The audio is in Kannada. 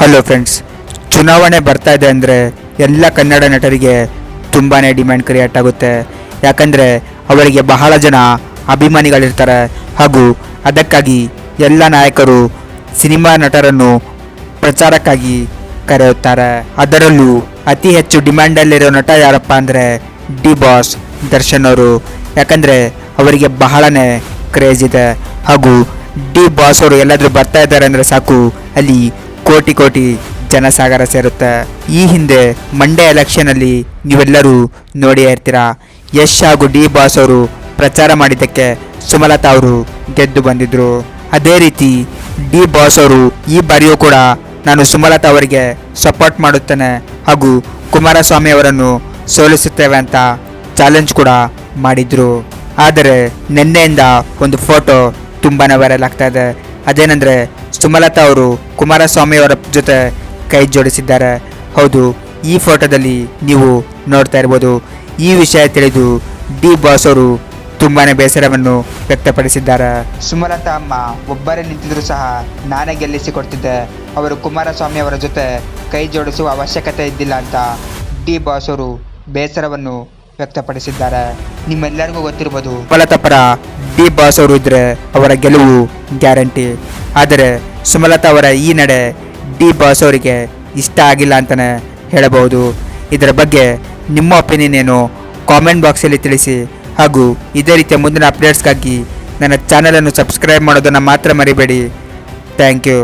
ಹಲೋ ಫ್ರೆಂಡ್ಸ್ ಚುನಾವಣೆ ಬರ್ತಾ ಇದೆ ಅಂದರೆ ಎಲ್ಲ ಕನ್ನಡ ನಟರಿಗೆ ತುಂಬಾ ಡಿಮ್ಯಾಂಡ್ ಕ್ರಿಯೇಟ್ ಆಗುತ್ತೆ. ಯಾಕಂದರೆ ಅವರಿಗೆ ಬಹಳ ಜನ ಅಭಿಮಾನಿಗಳಿರ್ತಾರೆ. ಹಾಗೂ ಅದಕ್ಕಾಗಿ ಎಲ್ಲ ನಾಯಕರು ಸಿನಿಮಾ ನಟರನ್ನು ಪ್ರಚಾರಕ್ಕಾಗಿ ಕರೆಯುತ್ತಾರೆ. ಅದರಲ್ಲೂ ಅತಿ ಹೆಚ್ಚು ಡಿಮ್ಯಾಂಡಲ್ಲಿರೋ ನಟ ಯಾರಪ್ಪ ಅಂದರೆ ಡಿ ಬಾಸ್ ದರ್ಶನ್ ಅವರು. ಯಾಕಂದರೆ ಅವರಿಗೆ ಬಹಳನೇ ಕ್ರೇಜ್ ಇದೆ. ಹಾಗೂ ಡಿ ಬಾಸ್ ಅವರು ಎಲ್ಲಾದರೂ ಬರ್ತಾ ಇದ್ದಾರೆ ಅಂದರೆ ಸಾಕು. ಅಲ್ಲಿ ಕೋಟಿ ಕೋಟಿ ಜನಸಾಗರ ಸೇರುತ್ತೆ, ಈ ಹಿಂದೆ ಮಂಡ್ಯ ಎಲೆಕ್ಷನಲ್ಲಿ ನೀವೆಲ್ಲರೂ ನೋಡಿಯೇ ಇರ್ತೀರಾ? ಯಶ್ ಹಾಗೂ ಡಿ ಬಾಸ್ ಅವರು ಪ್ರಚಾರ ಮಾಡಿದ್ದಕ್ಕೆ ಸುಮಲತಾ ಅವರು ಗೆದ್ದು ಬಂದಿದ್ರು. ಅದೇ ರೀತಿ ಡಿ ಬಾಸ್ ಅವರು ಈ ಬಾರಿಯೂ ಕೂಡ ನಾನು ಸುಮಲತಾ ಅವರಿಗೆ ಸಪೋರ್ಟ್ ಮಾಡುತ್ತೇನೆ ಹಾಗೂ ಕುಮಾರಸ್ವಾಮಿ ಅವರನ್ನು ಸೋಲಿಸುತ್ತೇವೆ ಅಂತ ಚಾಲೆಂಜ್ ಕೂಡ ಮಾಡಿದ್ರು. ಆದರೆ ನಿನ್ನೆಯಿಂದ ಒಂದು ಫೋಟೋ ತುಂಬಾ ವೈರಲ್ ಆಗ್ತಾ ಇದೆ. ಅದೇನೆಂದರೆ ಸುಮಲತಾ ಅವರು ಕುಮಾರಸ್ವಾಮಿ ಅವರ ಜೊತೆ ಕೈ ಜೋಡಿಸಿದ್ದಾರೆ. ಹೌದು ಈ ಫೋಟೋದಲ್ಲಿ ನೀವು ನೋಡ್ತಾ ಇರ್ಬೋದು. ಈ ವಿಷಯ ತಿಳಿದು ಡಿ ಬಾಸ್ ಅವರು ತುಂಬಾನೇ ಬೇಸರವನ್ನು ವ್ಯಕ್ತಪಡಿಸಿದ್ದಾರೆ. ಸುಮಲತಾ ಅಮ್ಮ ಒಬ್ಬರೇ ನಿಂತಿದ್ರು ಸಹ ನಾನೇ ಗೆಲ್ಲಿಸಿಕೊಡ್ತಿದ್ದೆ. ಅವರು ಕುಮಾರಸ್ವಾಮಿ ಅವರ ಜೊತೆ ಕೈ ಜೋಡಿಸುವ ಅವಶ್ಯಕತೆ ಇದ್ದಿಲ್ಲ ಅಂತ ಡಿ ಬಾಸ್ ಅವರು ಬೇಸರವನ್ನು ವ್ಯಕ್ತಪಡಿಸಿದ್ದಾರೆ. ನಿಮ್ಮೆಲ್ಲರಿಗೂ ಗೊತ್ತಿರ್ಬೋದು. ಸುಮಲತಾ ಪರ ಡಿ ಬಾಸ್ ಅವರು ಇದ್ರೆ ಅವರ ಗೆಲುವು ಗ್ಯಾರಂಟಿ. ಆದರೆ ಸುಮಲತಾ ಅವರ ಈ ನಡೆ ಡಿ ಬಾಸ್ ಅವರಿಗೆ ಇಷ್ಟ ಆಗಿಲ್ಲ ಅಂತಲೇ ಹೇಳಬಹುದು. ಇದರ ಬಗ್ಗೆ ನಿಮ್ಮ ಒಪಿನಿಯನ್ ಏನು? ಕಾಮೆಂಟ್ ಬಾಕ್ಸಲ್ಲಿ ತಿಳಿಸಿ. ಹಾಗೂ ಇದೇ ರೀತಿಯ ಮುಂದಿನ ಅಪ್ಡೇಟ್ಸ್ಗಾಗಿ ನನ್ನ ಚಾನಲನ್ನು ಸಬ್ಸ್ಕ್ರೈಬ್ ಮಾಡೋದನ್ನು ಮಾತ್ರ ಮರಿಬೇಡಿ. Thank you